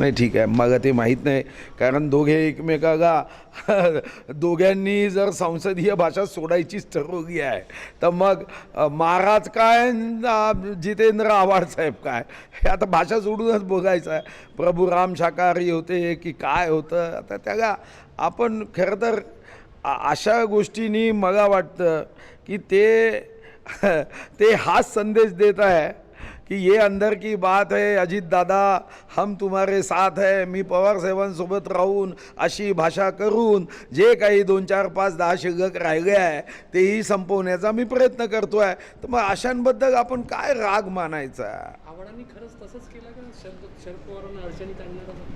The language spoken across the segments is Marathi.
नाही ठीक आहे. मला ते माहीत नाही. कारण दोघे एकमेकाला दोघांनी जर संसदीय भाषा सोडायचीच ठरवली आहे तर मग महाराज काय जितेंद्र आव्हाड साहेब काय? हे आता भाषा सोडूनच बघायचं आहे. प्रभू राम शाकाहारी होते की काय होतं? आता त्याला आपण खरं तर अशा गोष्टींनी मला वाटतं की ते ते हाच संदेश देत आहे कि ये अंदर की बात है अजित दादा हम तुम्हारे साथ है मी पवार साहेबांसोबत राहून अशी भाषा करून जे काही दोन चार पाच दहा शिल्लक राहिले आहे तेही संपवण्याचा मी प्रयत्न करतो आहे तर मग अशांबद्दल आपण काय राग मानायचा?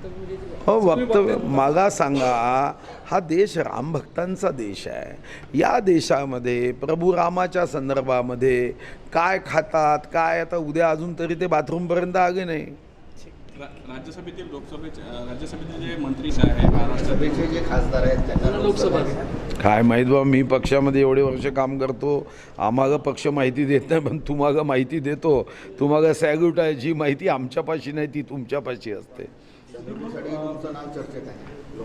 म्हणजे हो वक्तव्य- मला सांगा. हा देश रामभक्तांचा देश आहे. या देशामध्ये प्रभू रामाच्या संदर्भामध्ये काय खातात काय आता उद्या अजून तरी ते बाथरूमपर्यंत आले नाही. राज्यसभेतील लोकसभेचे जे मंत्री आहे महाराष्ट्र सभेचे जे खासदार आहेत त्यांना लोकसभा काय माहीत बा मी पक्षामध्ये एवढे वर्ष काम करतो आम्हाला पक्ष माहिती देत नाही पण तुम्हाला माहिती देतो. तुम्हाला सॅल्यूट आहे जी माहिती आमच्यापाशी नाही ती तुमच्यापाशी असते.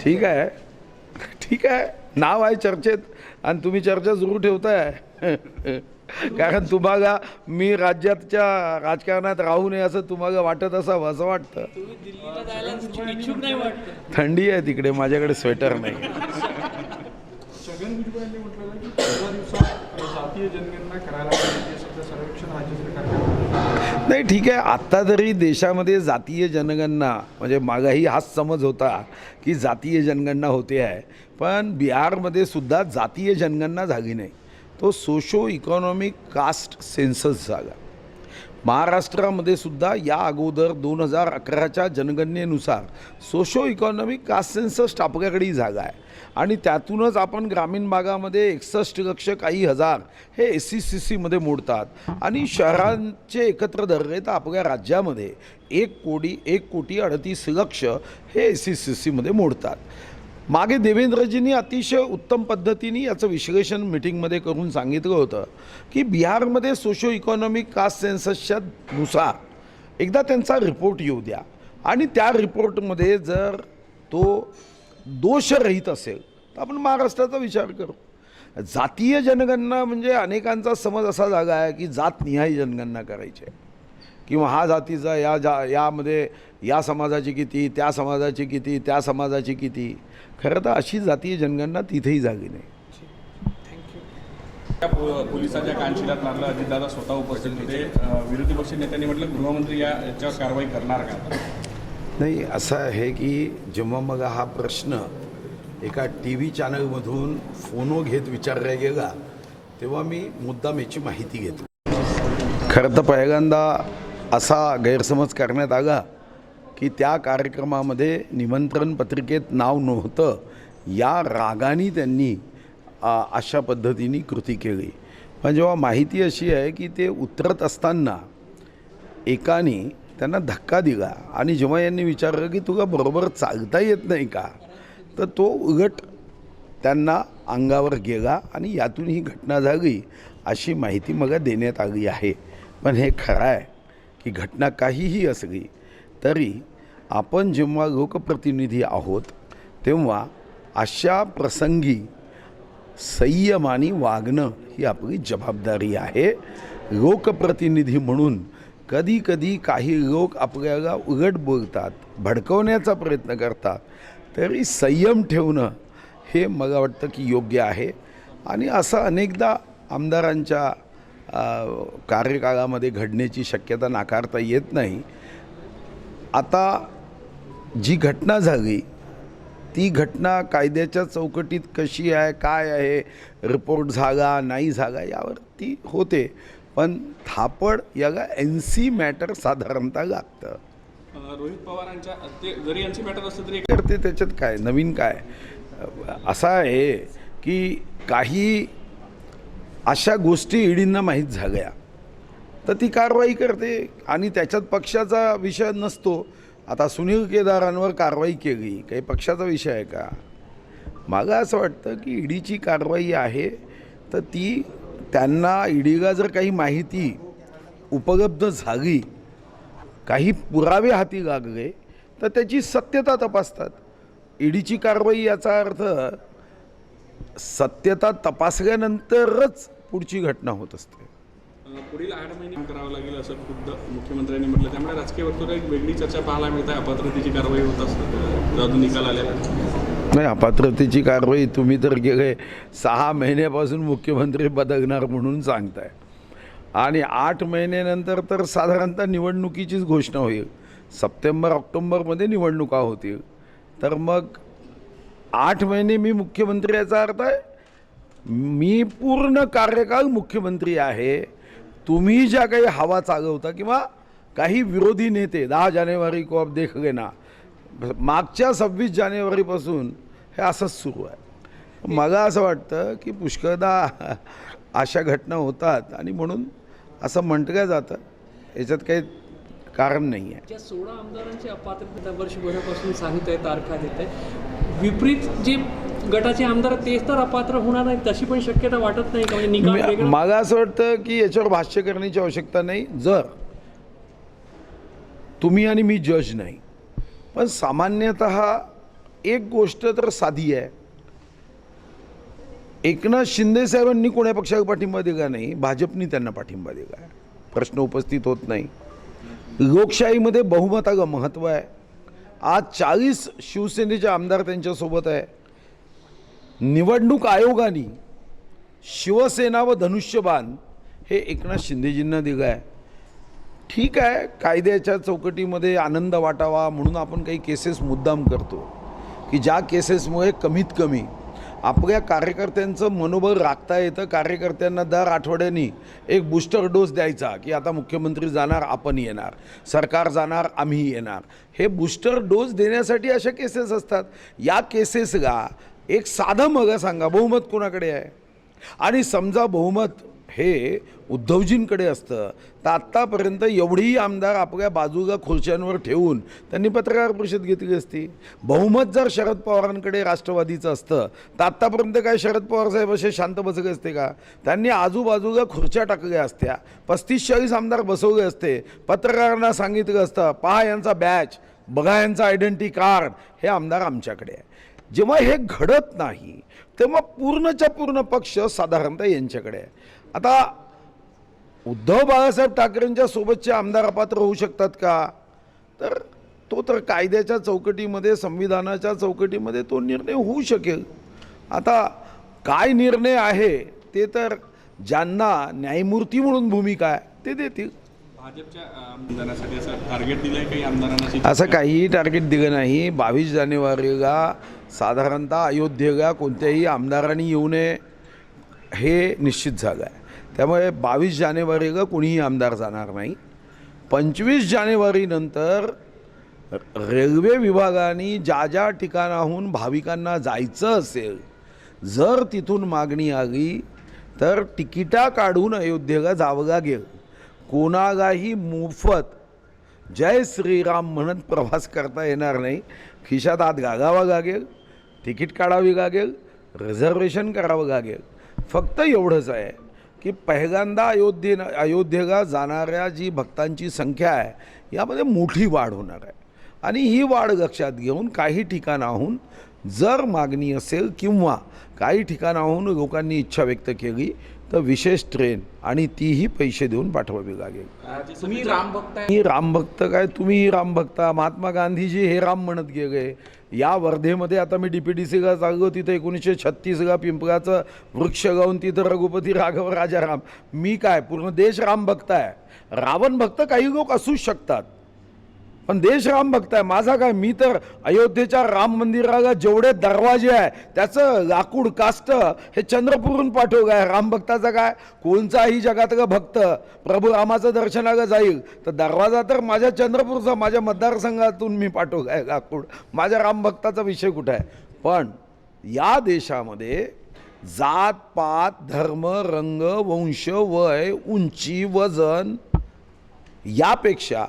ठीक आहे. ठीक आहे. नाव आहे चर्चेत आणि तुम्ही चर्चा सुरू ठेवताय. कारण तुम्हाला मी राज्याच्या राजकारणात राहू नये असं तुम्हाला वाटत असावं असं वाटतं. तुम्ही दिल्लीला जायला इच्छुक- इच्छुक नाही वाटतं. थंडी आहे तिकडे माझ्याकडे स्वेटर नाही. छगन भुजबळ यांनी म्हटलेलं आहे की पंधरा दिवसात जातीय जनगणना करायला नाही ठीक आहे. आत्ता तरी देशामध्ये जातीय जनगणना म्हणजे मागाही हाच समज होता की जातीय जनगणना होते आहे. पण बिहारमध्ये सुद्धा जातीय जनगणना झाली नाही. तो सोशो इकॉनॉमिक कास्ट सेन्सस झाला. महाराष्ट्रामध्ये सुद्धा या अगोदर दोन हजार अकराच्या जनगणनेनुसार सोशो इकॉनॉमिक कास्ट सेन्सस आपल्याकडेही जागा आहे. आणि त्यातूनच आपण ग्रामीण भागामध्ये एकसष्ट लक्ष काही हजार हे एस सी सी सीमध्ये मोडतात. आणि शहरांचे एकत्र धरले तर आपल्या राज्यामध्ये एक कोटी एक कोटी अडतीस लक्ष हे एस सी सी सीमध्ये मोडतात. मागे देवेंद्रजींनी अतिशय उत्तम पद्धतीने याचं विश्लेषण मिटिंगमध्ये करून सांगितलं होतं की बिहारमध्ये सोशो इकॉनॉमिक कास्ट सेन्ससच्या नुसार एकदा त्यांचा रिपोर्ट येऊ द्या. आणि त्या रिपोर्टमध्ये जर तो दोषरहित असेल तर आपण महाराष्ट्राचा विचार करू. जातीय जनगणना म्हणजे अनेकांचा समज असा जागा आहे की जातनिहाय जनगणना करायची आहे. किंवा हा जातीचा या जा यामध्ये या समाजाची किती त्या समाजाची किती त्या समाजाची किती. खरं तर अशी जातीय जनगणना तिथेही झाली नाही. त्या पोलिसाच्या कानशिलात मारलं. अजितदादा स्वतः उपस्थित होते. विरोधी पक्ष नेत्यांनी म्हटलं गृहमंत्री या याच्यावर कारवाई करणार का? नाही असं आहे की जेव्हा मग हा प्रश्न एका टी व्ही चॅनलमधून फोनो घेत विचारला गेला तेव्हा मी मुद्दाम याची माहिती घेतो खरं तर पहिल्यांदा असा गैरसमज करण्यात आला. की त्या कार्यक्रमामध्ये निमंत्रण पत्रिकेत नाव नव्हतं. या रागाने त्यांनी अशा पद्धतीने कृती केली. पण जेव्हा माहिती अशी आहे की ते उतरत असताना एकाने त्यांना धक्का दिला आणि जेव्हा यांनी विचारलं की तुला बरोबर चालता येत नाही का? तर तो उलट त्यांना अंगावर गेला आणि यातून ही घटना झाली अशी माहिती मला देण्यात आली आहे. पण हे खरं आहे की घटना काहीही असली तरी आपण जेव्हा लोकप्रतिनिधी आहोत तेव्हा अशा प्रसंगी संयमाने वागणं ही आपली जबाबदारी आहे. लोकप्रतिनिधी म्हणून कधी कधी काही लोक आपल्याला उलट बोलतात भडकवण्याचा प्रयत्न करतात. तरी संयम ठेवणं हे मला वाटतं की योग्य आहे. आणि असं अनेकदा आमदारांच्या कार्यकाळामध्ये घडण्याची शक्यता नाकारता येत नाही. आता जी घटना झाली ती घटना कायद्याच्या चौकटीत कशी आहे काय आहे रिपोर्ट झाला नाही झाला यावर ती होते. पण थापड याला एन सी मॅटर साधारणतः लागतं. रोहित पवारांच्या ते जरी यांची मॅटर असलं तरी तर ते त्याच्यात काय नवीन काय? असं आहे की काही अशा गोष्टी ईडींना माहीत झाल्या. तर ती कारवाई करते आणि त्याच्यात पक्षाचा विषय नसतो. आता सुनील केदारांवर कारवाई केली. काही पक्षाचा विषय आहे का? मला असं वाटतं की ईडीची कारवाई आहे तर ती त्यांना ईडीला जर काही माहिती उपलब्ध झाली काही पुरावे हाती लागले तर त्याची सत्यता तपासतात. ईडीची कारवाई याचा अर्थ सत्यता तपासल्यानंतरच पुढची घटना होत असते. पुढील आठ महिने काम करावं लागेल असं खुद्द मुख्यमंत्र्यांनी म्हटलं. त्यामुळे राजकीय वर्तुळात एक वेगळी चर्चा पाहायला मिळते. अपात्रतेची कारवाई होत असतं. अजून निकाल आलेला नाही अपात्रतेची कारवाई तुम्ही तर गेले सहा महिन्यापासून मुख्यमंत्री बदलणार म्हणून सांगताय. आणि आठ महिन्यानंतर तर साधारणतः निवडणुकीचीच घोषणा होईल. सप्टेंबर ऑक्टोंबरमध्ये निवडणुका होतील. तर मग आठ महिने मी मुख्यमंत्री याचा अर्थ आहे मी पूर्ण कार्यकाळ मुख्यमंत्री आहे. तुम्ही ज्या काही हवा चालवता किंवा काही विरोधी नेते दहा जानेवारी को आप देख ना मागच्या सव्वीस जानेवारीपासून हे असंच सुरू आहे. मला असं वाटतं की पुष्कळदा अशा घटना होतात आणि म्हणून असं म्हटलं जातं. याच्यात काही कारण नाही आहे. सोळा आमदारांची अपात्रता वर्षभरापासून सांगत आहे तारखा देत आहे विपरीत जे गटाचे आमदार तेच तर अपात्र होणार नाही तशी पण शक्यता वाटत नाही का? म्हणजे निकाल मला असं वाटतं की याच्यावर भाष्य करण्याची आवश्यकता नाही. जर तुम्ही आणि मी जज नाही पण सामान्यतः एक गोष्ट तर साधी आहे. एकनाथ शिंदे साहेबांनी कोण्या पक्षाला पाठिंबा दिला नाही भाजपनी त्यांना पाठिंबा दिला आहे. प्रश्न उपस्थित होत नाही. लोकशाहीमध्ये बहुमताला महत्त्व आहे. आज चाळीस शिवसेनेचे आमदार त्यांच्यासोबत आहे. निवडणूक आयोगाने शिवसेना व धनुष्यबाण हे एकनाथ शिंदेजींना दिलं आहे. ठीक आहे कायद्याच्या चौकटीमध्ये आनंद वाटावा म्हणून आपण काही केसेस मुद्दाम करतो. की ज्या केसेसमुळे कमीत कमी आपल्या कार्यकर्त्यांचं मनोबल राखता येतं कार्यकर्त्यांना दर आठवड्यानी एक बूस्टर डोस द्यायचा की आता मुख्यमंत्री जाणार आपण येणार. सरकार जाणार आम्ही येणार. हे बूस्टर डोस देण्यासाठी अशा केसेस असतात. या केसेसला एक साधं मग सांगा बहुमत कोणाकडे आहे? आणि समजा बहुमत हे उद्धवजींकडे असतं तर आत्तापर्यंत एवढीही आमदार आपल्या बाजूला खुर्च्यांवर ठेवून त्यांनी पत्रकार परिषद घेतली असती. बहुमत जर शरद पवारांकडे राष्ट्रवादीचं असतं तर आत्तापर्यंत काय शरद पवार साहेब असे शांत बसले असते का? त्यांनी आजूबाजूला खुर्च्या टाकल्या असत्या पस्तीस चाळीस आमदार बसवले असते पत्रकारांना सांगितलं असतं पहा यांचा बॅच बघा यांचा आयडेंटिटी कार्ड हे आमदार आमच्याकडे आहे. जेव्हा हे घडत नाही तेव्हा पूर्णच्या पूर्ण पक्ष साधारणतः यांच्याकडे आहे. आता उद्धव बाळासाहेब ठाकरेंच्या सोबतचे आमदार अपात्र होऊ शकतात का? तर तो तर कायद्याच्या चौकटीमध्ये संविधानाच्या चौकटीमध्ये तो निर्णय होऊ शकेल. आता काय निर्णय आहे ते तर ज्यांना न्यायमूर्ती म्हणून भूमिका आहे ते देतील. असं काहीही टार्गेट दिलं नाही. बावीस जानेवारीला साधारणतः अयोध्येला कोणत्याही आमदारांनी येऊ नये हे निश्चित झालं आहे. त्यामुळे बावीस जानेवारीला कोणीही आमदार जाणार नाही. पंचवीस जानेवारीनंतर रेल्वे विभागाने ज्या ज्या ठिकाणाहून भाविकांना जायचं असेल जर तिथून मागणी आली तर तिकिटा काढून अयोध्येला जावं लागेल. कोणालाही मोफत जय श्रीराम म्हणत प्रवास करता येणार नाही. खिशात आत गागावा लागेल तिकीट काढावी लागेल रिझर्वेशन करावं लागेल फक्त एवढंच आहे की पहिल्यांदा अयोध्ये अयोध्येला जाणाऱ्या जी भक्तांची संख्या आहे यामध्ये मोठी वाढ होणार आहे. आणि ही वाढ लक्षात घेऊन काही ठिकाणाहून जर मागणी असेल किंवा काही ठिकाणाहून लोकांनी इच्छा व्यक्त केली तर विशेष ट्रेन आणि तीही पैसे देऊन पाठवावी लागेल. तुम्ही राम भक्त मी रामभक्त काय? तुम्ही रामभक्त महात्मा गांधीजी हे राम म्हणत गेले. या वर्धेमध्ये आता मी डी पी डी सीला चाललो तिथं एकोणीसशे छत्तीसला पिंपळाचं वृक्ष गाऊन तिथं रघुपती राघव राजाराम. मी काय? पूर्ण देश रामभक्त आहे रावण भक्त काही लोक असूच शकतात. पण देश राम भक्त आहे माझा काय मी तर अयोध्येच्या राम मंदिराला जेवढे दरवाजे आहे त्याचं लाकूड कास्ट हे चंद्रपूरहून पाठव आहे. राम भक्ताचा काय? कोणचाही जगातला भक्त प्रभू रामाचं दर्शनाला जाईल. तर दरवाजा तर माझ्या चंद्रपूरचा माझ्या मतदारसंघातून मी पाठव आहे लाकूड. माझ्या राम भक्ताचा विषय कुठं आहे? पण या देशामध्ये जात पात धर्म रंग वंश वय उंची वजन यापेक्षा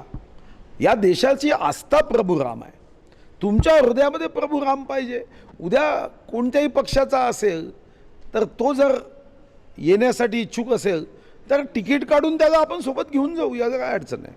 या देशाची आस्था प्रभू राम आहे. तुमच्या हृदयामध्ये प्रभू राम पाहिजे. उद्या कोणत्याही पक्षाचा असेल तर तो जर येण्यासाठी इच्छुक असेल तर तिकीट काढून त्याला आपण सोबत घेऊन जाऊ याला काय अडचण आहे?